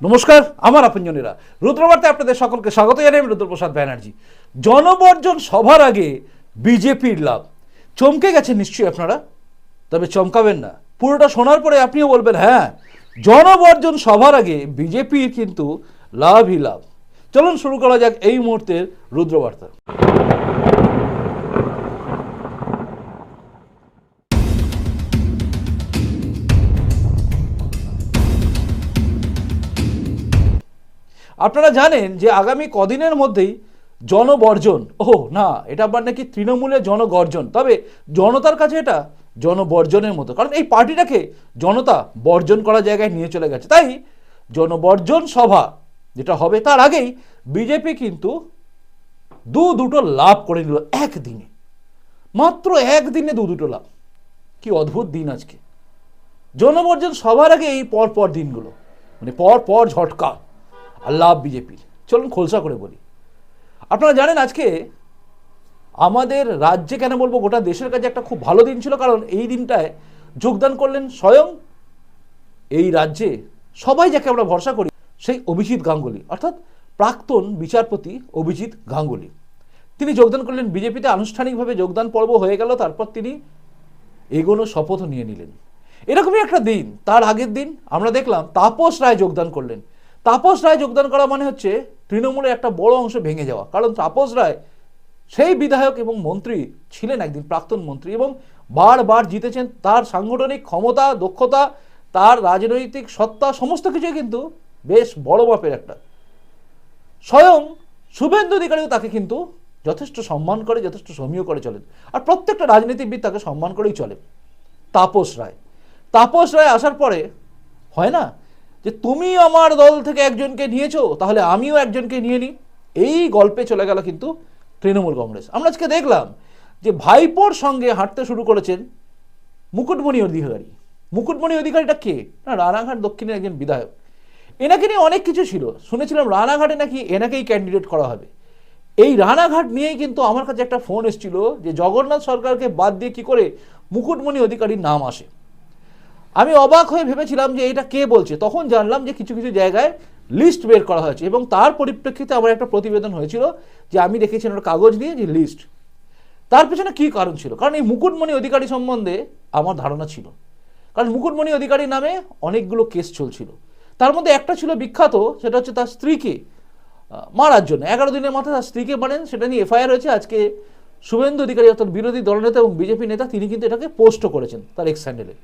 নমস্কার, আমার আপনজনেরা। রুদ্রবার্তায় আপনাদের সকলকে স্বাগত জানাই, আমি রুদ্রপ্রসাদ ব্যানার্জি। জনবর্জন সভার আগে বিজেপির লাভ। চমকে গেছে নিশ্চয়ই আপনারা? তবে চমকাবেন না। পুরোটা শোনার পরে আপনিও বলবেন হ্যাঁ জনবর্জন সভার আগে বিজেপির কিন্তু লাভই লাভ। চলুন শুরু করা যাক এই মুহূর্তের রুদ্রবার্তা। আপনারা জানেন যে আগামী কদিনের মধ্যেই জনবর্জন ও না, এটা আবার নাকি তৃণমূলের জনগর্জন, তবে জনতার কাছে এটা জনবর্জনের মতো, কারণ এই পার্টিটাকে জনতা বর্জন করা জায়গায় নিয়ে চলে গেছে, তাই জনবর্জন সভা যেটা হবে তার আগেই বিজেপি কিন্তু দু দুটো লাভ করে নিল একদিনে, মাত্র একদিনে দু দুটো লাভ, কি অদ্ভুত দিন আজকে, জনবর্জন সবার আগে এই পর পর দিনগুলো মানে পর পর ঝটকা লাভ বিজেপির চলুন খোলসা করে বলি। আপনারা জানেন আজকে আমাদের রাজ্যে কেন বলব, গোটা দেশের কাছে একটা খুব ভালো দিন ছিল, কারণ এই দিনটায় যোগদান করলেন স্বয়ং এই রাজ্যে সবাই যাকে আমরা ভরসা করি, সেই অভিজিৎ গাঙ্গুলি, অর্থাৎ প্রাক্তন বিচারপতি অভিজিৎ গাঙ্গুলি। তিনি যোগদান করলেন বিজেপিতে আনুষ্ঠানিকভাবে যোগদান পর্ব হয়ে গেল, তারপর তিনি এগোনো শপথও নিয়ে নিলেন। এরকমই একটা দিন, তার আগের দিন আমরা দেখলাম তাপস রায় যোগদান করলেন। তাপস রায় যোগদান করা মানে হচ্ছে তৃণমূলের একটা বড় অংশ ভেঙে যাওয়া। কারণ তাপস রায় সেই বিধায়ক এবং মন্ত্রী ছিলেন একদিন প্রাক্তন মন্ত্রী এবং বারবার জিতেছেন তার সাংগঠনিক ক্ষমতা, দক্ষতা, তার রাজনৈতিক সত্তা, সমস্ত কিছুই কিন্তু বেশ বড় মাপের একটা। স্বয়ং শুভেন্দু অধিকারীও তাকে কিন্তু যথেষ্ট সম্মান করে, যথেষ্ট সমীহ করে চলেন। আর প্রত্যেকটা রাজনীতিবিদ তাকে সম্মান করেই চলে। তাপস রায়। তাপস রায় আসার পরে, হয় না? যে তুমি আমার দল থেকে একজনকে নিয়েছো, তাহলে আমিও একজনকে নিয়ে নিই। এই গল্পে চলে গেল কিন্তু তৃণমূল কংগ্রেস। আমরা আজকে দেখলাম যে ভাইপোর সঙ্গে হাঁটতে শুরু করেছেন মুকুটমণি অধিকারী। মুকুটমণি অধিকারীটা কে? না, রানাঘাট দক্ষিণের একজন বিধায়ক। এনাকে নিয়ে অনেক কিছু ছিল। শুনেছিলাম রানাঘাটে নাকি এনাকেই ক্যান্ডিডেট করা হবে। এই রানাঘাট নিয়েই কিন্তু আমার কাছে একটা ফোন এসেছিল যে জগন্নাথ সরকারকে বাদ দিয়ে কি করে মুকুটমণি অধিকারীর নাম আসে। আমি অবাক হয়ে ভেবেছিলাম যে এটা কে বলছে। তখন জানলাম যে কিছু কিছু জায়গায় লিস্ট বের করা হয়েছে এবং তার পরিপ্রেক্ষিতে আমার একটা প্রতিবেদন হয়েছিল যে আমি দেখেছি একটা কাগজ নিয়ে যে লিস্ট তার পেছনে কী কারণ ছিল? কারণ এই মুকুটমণি অধিকারী সম্বন্ধে আমার ধারণা ছিল। কারণ মুকুটমণি অধিকারী নামে অনেকগুলো কেস চলছিল। তার মধ্যে একটা ছিল বিখ্যাত, সেটা হচ্ছে তার স্ত্রীকে মারার জন্য। এগারো দিনের মাথায় তার স্ত্রীকে মারেন, সেটা নিয়ে এফআইআর হয়েছে। আজকে শুভেন্দু অধিকারী অর্থাৎ বিরোধী দলনেতা এবং বিজেপি নেতা, তিনি কিন্তু এটাকে পোস্টও করেছেন তার এক্স হ্যান্ডেলে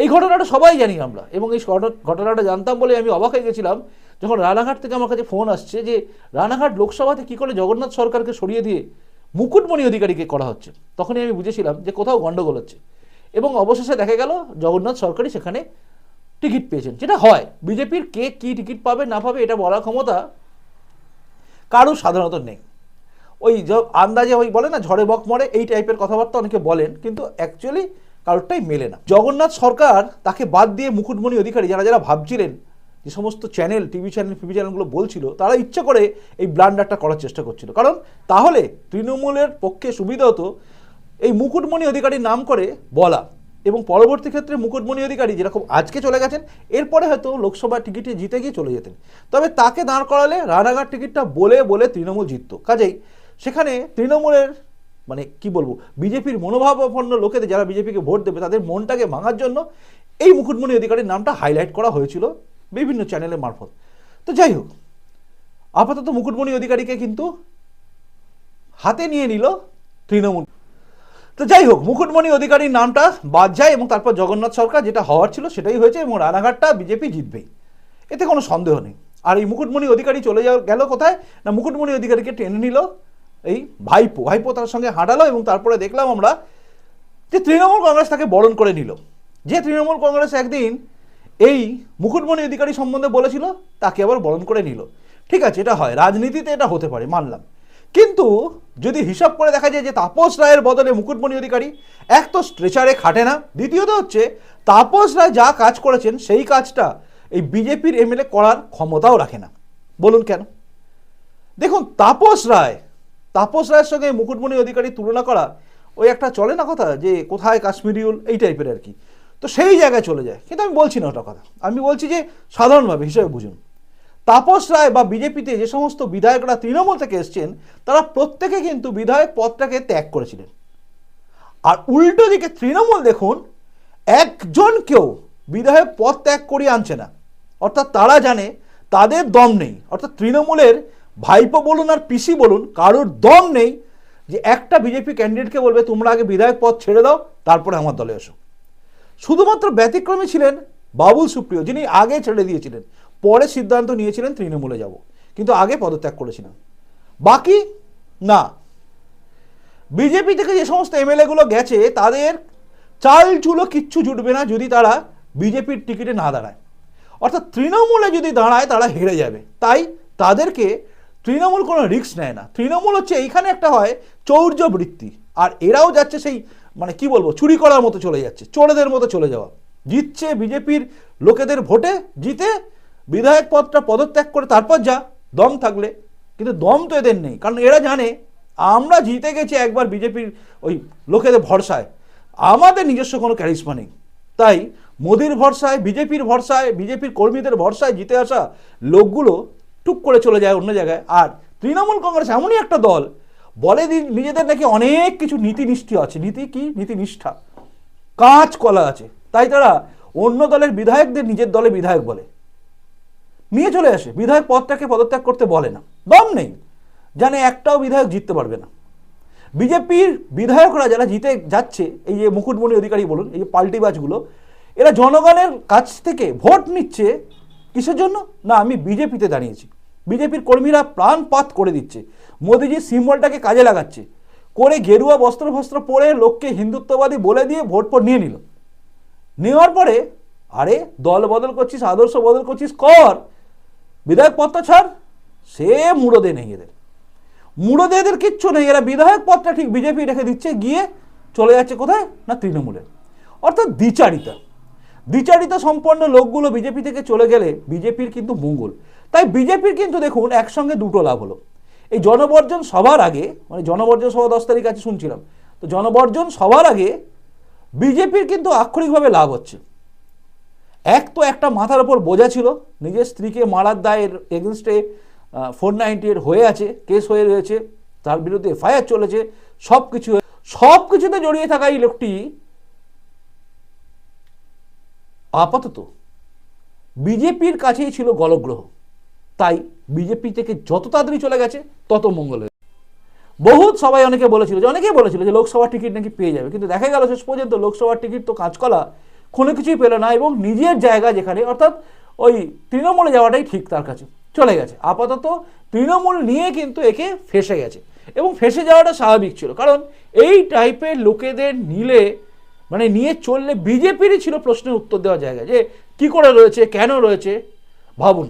এই ঘটনাটা সবাই জানি আমরা। এবং এই ঘটনাটা জানতাম বলে আমি অবাক হয়ে গেছিলাম যখন রানাঘাট থেকে আমার কাছে ফোন আসছে যে, রানাঘাট লোকসভাতে কী করে জগন্নাথ সরকারকে সরিয়ে দিয়ে মুকুটমণি অধিকারীকে করা হচ্ছে? তখনই আমি বুঝেছিলাম যে কোথাও গণ্ডগোল হচ্ছে। এবং অবশেষে দেখা গেল জগন্নাথ সরকারই সেখানে টিকিট পেয়েছেন, যেটা হয়। বিজেপির কে কী টিকিট পাবে, না পাবে, এটা বলার ক্ষমতা কারও সাধারণত নেই। ওই আন্দাজে ওই বলে না, ঝড়ে বক মরে, এই টাইপের কথাবার্তা অনেকে বলেন। কিন্তু অ্যাকচুয়ালি কারোরটাই মেলে না। জগন্নাথ সরকার তাকে বাদ দিয়ে মুকুটমণি অধিকারী যারা যারা ভাবছিলেন যে সমস্ত চ্যানেল টিভি চ্যানেল ফিভি চ্যানেলগুলো বলছিল, তারা ইচ্ছা করে এই ব্লান্ডারটা করার চেষ্টা করছিল। কারণ তাহলে তৃণমূলের পক্ষে সুবিধা হতো এই মুকুটমণি অধিকারীর নাম করে বলা এবং পরবর্তী ক্ষেত্রে মুকুটমণি অধিকারী যেরকম আজকে চলে গেছেন, এরপরে হয়তো লোকসভা টিকিটে জিতে গিয়ে চলে যেতেন। তবে তাকে দাঁড় করালে রানাঘাট টিকিটটা বলে বলে তৃণমূল জিততো। কাজেই সেখানে তৃণমূলের মানে কি বলব, বিজেপির মনোভাবাপন্ন লোকেদের যারা বিজেপিকে ভোট দেবে, তাদের মনটাকে ভাঙার জন্য এই মুকুটমণি অধিকারীর নামটা হাইলাইট করা হয়েছিল বিভিন্ন চ্যানেলের মারফত। তো যাই হোক, আপাতত মুকুটমণি অধিকারীকে কিন্তু হাতে নিয়ে নিল তৃণমূল। তো যাই হোক, মুকুটমণি অধিকারীর নামটা বাদ যায় এবং তারপর জগন্নাথ সরকার যেটা হওয়ার ছিল সেটাই হয়েছে এবং রানাঘাটটা বিজেপি জিতবেই। এতে কোনো সন্দেহ নেই। আর এই মুকুটমণি অধিকারী চলে যাওয়া গেল কোথায়? না, মুকুটমণি অধিকারীকে টেনে নিল এই ভাইপো ভাইপো তার সঙ্গে হাঁটালো এবং তারপরে দেখলাম আমরা যে তৃণমূল কংগ্রেস তাকে বরণ করে নিল। যে তৃণমূল কংগ্রেস একদিন এই মুকুটমণি অধিকারী সম্বন্ধে বলেছিল, তাকে আবার বরণ করে নিল। ঠিক আছে, এটা হয়, রাজনীতিতে এটা হতে পারে, মানলাম। কিন্তু যদি হিসাব করে দেখা যায় যে তাপস রায়ের বদলে মুকুটমণি অধিকারী এক তো স্ট্রেচারে খাটে না, দ্বিতীয়ত হচ্ছে তাপস রায় যা কাজ করেছেন, সেই কাজটা এই বিজেপির এমএলএ করার ক্ষমতাও রাখে না। বলুন কেন? দেখুন, তাপস রায় তাপস রায়ের সঙ্গে মুকুটমণি অধিকারী তুলনা করা, ওই একটা চলে না কথা? যে কোথায় কাশ্মীরিউল, এই টাইপের আর কি। তো সেই জায়গায় চলে যায়। কিন্তু আমি বলছি না ওটা কথা। আমি বলছি যে সাধারণভাবে হিসেবে বুঝুন। তাপস রায় বা বিজেপিতে যে সমস্ত বিধায়করা তৃণমূল থেকে এসছেন, তারা প্রত্যেকে কিন্তু বিধায়ক পদটাকে ত্যাগ করেছিলেন। আর উল্টো দিকে তৃণমূল দেখুন একজনকেও বিধায়ক পদ ত্যাগ করিয়ে আনছে না। অর্থাৎ তারা জানে তাদের দম নেই। অর্থাৎ তৃণমূলের ভাইপো বলুন আর পিসি বলুন, কারোর দম নেই যে একটা বিজেপি ক্যান্ডিডেটকে বলবে, তোমরা আগে বিধায়ক পদ ছেড়ে দাও, তারপরে আমার দলে এসো। শুধুমাত্র ব্যতিক্রমী ছিলেন বাবুল সুপ্রিয়, যিনি আগে ছেড়ে দিয়েছিলেন। পরে সিদ্ধান্ত নিয়েছিলেন তৃণমূলে যাব, কিন্তু আগে পদত্যাগ করেছিলেন। বাকি, না। বিজেপি থেকে যে সমস্ত এমএলএগুলো গেছে, তাদের চাল চুলো কিচ্ছু জুটবে না যদি তারা বিজেপির টিকিটে না দাঁড়ায়। অর্থাৎ তৃণমূলে যদি দাঁড়ায়, তারা হেরে যাবে। তাই তাদেরকে তৃণমূল কোনো রিস্ক নেয় না। তৃণমূল হচ্ছে এইখানে একটা হয় চৌর্য বৃত্তি আর এরাও যাচ্ছে সেই মানে কি বলব, চুরি করার মতো চলে যাচ্ছে, চোরেদের মতো চলে যাওয়া। জিতছে বিজেপির লোকেদের ভোটে, জিতে বিধায়ক পদটা পদত্যাগ করে তারপর যা, দম থাকলে। কিন্তু দম তো এদের নেই, কারণ এরা জানে, আমরা জিতে গেছি একবার বিজেপির ওই লোকেদের ভরসায়। আমাদের নিজস্ব কোনো ক্যারিসমা নেই। তাই মোদির ভরসায়, বিজেপির ভরসায়, বিজেপির কর্মীদের ভরসায় জিতে আসা লোকগুলো টুক করে চলে যায় অন্য জায়গায়। আর তৃণমূল কংগ্রেস এমনই একটা দল, বলে নিজেদের নাকি অনেক কিছু নীতিনিষ্ঠ আছে। নীতি কি? নীতিনিষ্ঠা। কাজ কলা আছে। তাই তারা অন্য দলের বিধায়কদের নিজের দলে বিধায়ক বলে। নিয়ে চলে আসে। বিধায়ক পদটাকে পদত্যাগ করতে বলে না। দম নেই। জানে একটাও বিধায়ক জিততে পারবে না। বিজেপির বিধায়করা যারা জিতে যাচ্ছে, এই যে মুকুটমণি অধিকারী বলুন, এই যে পাল্টিবাজগুলো এরা জনগণের কাছ থেকে ভোট নিচ্ছে কিসের জন্য? না, আমি বিজেপিতে দাঁড়িয়েছি। বিজেপির কর্মীরা প্রাণপাত করে দিচ্ছে। মোদিজির সিম্বলটাকে কাজে লাগাচ্ছে। করে গেরুয়া বস্ত্র ফস্ত্র পরে লোককে হিন্দুত্ববাদী বলে দিয়ে ভোট পর নিয়ে নিল। নেওয়ার পরে, আরে, দল বদল করছিস, আদর্শ বদল করছিস, কর। বিধায়ক পদটা ছাড়। সে মুড়োদে নেই এদের। মুড়োদে এদের কিচ্ছু নেই। এরা বিধায়ক পদটা ঠিক বিজেপি রেখে দিচ্ছে, গিয়ে চলে যাচ্ছে কোথায়? না তৃণমূলে। অর্থাৎ দ্বিচারিতা। দ্বিচারিতা সম্পন্ন লোকগুলো বিজেপি থেকে চলে গেলে বিজেপির কিন্তু মঙ্গল। তাই বিজেপির কিন্তু দেখুন, একসঙ্গে দুটো লাভ হলো। এই জনবর্জন সবার আগে মানে জনবর্জন সভা দশ তারিখ আছে শুনছিলাম, তো জনবর্জন সবার আগে বিজেপির কিন্তু আক্ষরিকভাবে লাভ হচ্ছে। এক তো একটা মাথার ওপর বোঝা ছিল, নিজের স্ত্রীকে মারার দায়ের এগেনস্টে ফোর নাইনটি এর হয়ে আছে কেস হয়ে রয়েছে, তার বিরুদ্ধে এফআইআর চলেছে সব কিছু সব কিছুতে জড়িয়ে থাকা এই লোকটি আপাতত বিজেপির কাছেই ছিল গলগ্রহ। তাই বিজেপি থেকে যত তাড়াতাড়ি চলে গেছে, তত মঙ্গলের। বহুত সবাই অনেকে বলেছিল যে, অনেকেই বলেছিল যে লোকসভার টিকিট নাকি পেয়ে যাবে। কিন্তু দেখা গেল শেষ পর্যন্ত লোকসভার টিকিট তো কাঁচকলা, কোনো কিছুই পেল না এবং নিজের জায়গা যেখানে, অর্থাৎ ওই তৃণমূলে যাওয়াটাই ঠিক তার কাছে, চলে গেছে। আপাতত তৃণমূল নিয়ে কিন্তু একে ফেসে গেছে। এবং ফেসে যাওয়াটা স্বাভাবিক ছিল। কারণ এই টাইপের লোকেদের নিলে মানে নিয়ে চললে বিজেপিরই ছিল প্রশ্নের উত্তর দেওয়ার জায়গা যে কি করে রয়েছে, কেন রয়েছে, ভাবুন।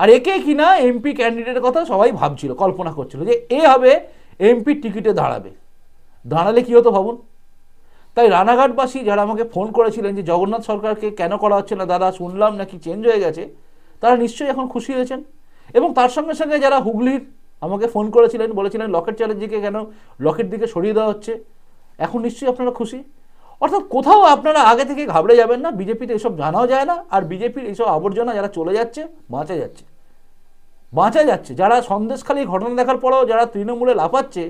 আর একে কিনা এমপি ক্যান্ডিডেটের কথা সবাই ভাবছিল, কল্পনা করছিল যে এ হবে এমপি টিকিটে দাঁড়াবে। দাঁড়ালে কি হতো ভাবুন? তাই রানাঘাটবাসী যারা আমাকে ফোন করেছিলেন যে জগন্নাথ সরকারকে কেন করা হচ্ছে না, দাদা শুনলাম নাকি চেঞ্জ হয়ে গেছে, তারা নিশ্চয়ই এখন খুশি হয়েছেন। এবং তার সঙ্গে সঙ্গে যারা হুগলির আমাকে ফোন করেছিলেন, বলেছিলেন, লকেট চ্যাটার্জিকে কেন লকেট দিকে সরিয়ে দেওয়া হচ্ছে, এখন নিশ্চয়ই আপনারা খুশি। অর্থাৎ কোথাও আপনারা আগে থেকে ঘাবড়ে যাবেন না, বিজেপিতে এসব জানাও যায় না, আর বিজেপির এইসব আবর্জনা যারা চলে যাচ্ছে, বাঁচা যাচ্ছে। বাঁচা যাচ্ছে। যারা সন্দেশখালী ঘটনা দেখার পরেও যারা তৃণমূলে লাফাচ্ছে,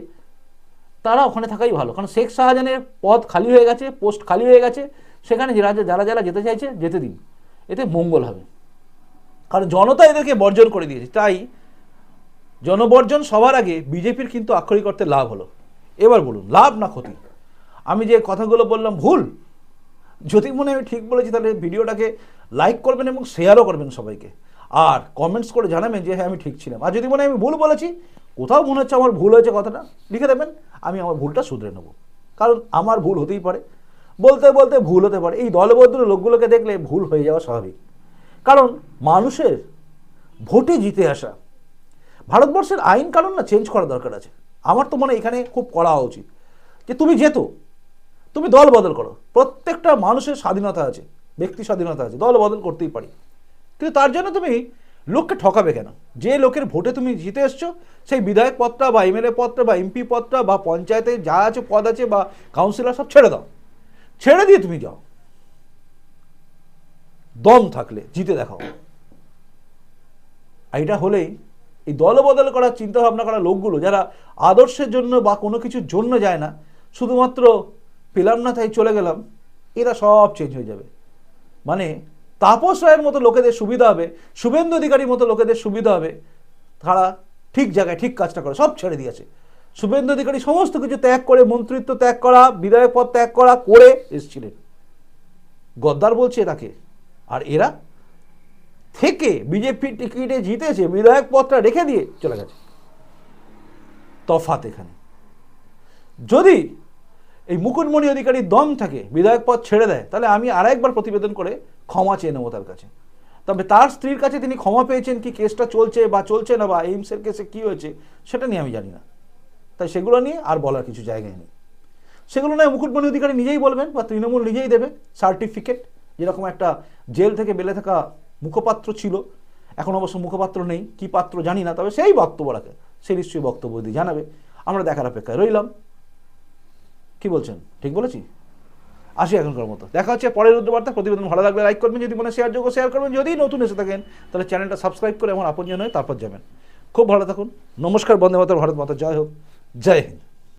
তারা ওখানে থাকাই ভালো। কারণ শেখ শাহজাহানের পদ খালি হয়ে গেছে, পোস্ট খালি হয়ে গেছে, সেখানে যারা যারা যারা যেতে চাইছে, যেতে দিন। এতে মঙ্গল হবে। কারণ জনতা এদেরকে বর্জন করে দিয়েছে। তাই জনবর্জন সবার আগে বিজেপির কিন্তু আক্ষরিক অর্থে লাভ হলো। এবার বলুন, লাভ না ক্ষতি? আমি যে কথাগুলো বললাম, ভুল। যদি মনে আমি ঠিক বলেছি, তাহলে ভিডিওটাকে লাইক করবেন এবং শেয়ারও করবেন সবাইকে। আর কমেন্টস করে জানাবেন যে হ্যাঁ আমি ঠিক ছিলাম। আর যদি মনে হয় আমি ভুল বলেছি, কোথাও মনে হচ্ছে আমার ভুল হয়েছে কথাটা, লিখে দেবেন, আমি আমার ভুলটা শুধরে নেব। কারণ আমার ভুল হতেই পারে। বলতে বলতে ভুল হতে পারে। এই দলবদ্ধ লোকগুলোকে দেখলে ভুল হয়ে যাওয়া স্বাভাবিক। কারণ মানুষের ভোটে জিতে আসা, ভারতবর্ষের আইন কানুন না চেঞ্জ করা দরকার আছে। আমার তো মনে এখানে খুব করা উচিত যে, তুমি যেত তুমি দল বদল করো। প্রত্যেকটা মানুষের স্বাধীনতা আছে, ব্যক্তি স্বাধীনতা আছে, দল বদল করতেই পারি। কিন্তু তার জন্য তুমি লোককে ঠকাবে কেন? যে লোকের ভোটে তুমি জিতে এসছো, সেই বিধায়ক পদটা বা এমএলএ পদটা বা এমপি পদটা বা পঞ্চায়েতে যা আছে পদ আছে বা কাউন্সিলর সব ছেড়ে দাও। ছেড়ে দিয়ে তুমি যাও। দম থাকলে জিতে দেখাও। এটা হলেই এই দলবদল করার চিন্তা ভাবনা করা লোকগুলো যারা আদর্শের জন্য বা কোনো কিছুর জন্য যায় না, শুধুমাত্র পেলাম না, তাই চলে গেলাম। এরা সব চেঞ্জ হয়ে যাবে। মানে তাপস রায়ের মতো লোকেদের সুবিধা হবে, শুভেন্দু অধিকারীর মতো লোকেদের সুবিধা হবে। তারা ঠিক জায়গায় ঠিক কাজটা করে, সব ছেড়ে দিয়েছে। শুভেন্দু অধিকারী সমস্ত কিছু ত্যাগ করে, মন্ত্রিত্ব ত্যাগ করা, বিধায়ক পদ ত্যাগ করা, করে এসেছিলেন। গদ্দার বলছে এটাকে আর এরা থেকে বিজেপি টিকিটে জিতেছে, বিধায়ক পদটা রেখে দিয়ে চলে গেছে। তফাত এখানে। যদি এই মুকুটমণি অধিকারীর দম থাকে বিধায়ক পদ ছেড়ে দেয়, তাহলে আমি আর একবার প্রতিবেদন করে ক্ষমা চেয়ে নেব তার কাছে। তবে তার স্ত্রীর কাছে তিনি ক্ষমা পেয়েছেন কি কেসটা চলছে বা চলছে না বা এইমসের কেসে কী হয়েছে, সেটা নিয়ে আমি জানি না। তাই সেগুলো নিয়ে আর বলার কিছু জায়গায় নেই। সেগুলো নয়, মুকুটমণি অধিকারী নিজেই বলবেন বা তৃণমূল নিজেই দেবে সার্টিফিকেট। যেরকম একটা জেল থেকে বেলে থাকা মুখপাত্র ছিল, এখন অবশ্য মুখপাত্র নেই, কি পাত্র জানি না, তবে সেই বক্তব্য রাখে, সে নিশ্চয়ই বক্তব্য দিয়ে জানাবে। আমরা দেখার অপেক্ষায় রইলাম। কি বলছেন? ঠিক বলেছি? আসি এখনকার মতো। দেখা হচ্ছে পরের রুদ্রবার্তা, প্রতিবেদন ভালো লাগবে লাইক করবেন, যদি মনে শেয়ার যোগ্য শেয়ার করবেন, যদি নতুন এসে থাকেন, তাহলে চ্যানেলটা সাবস্ক্রাইব করে আমার আপনজন হয়ে তারপর যাবেন। খুব ভালো থাকুন। নমস্কার, বন্দে মাতার ভারত মাতা, জয় হোক। জয় হিন্দ।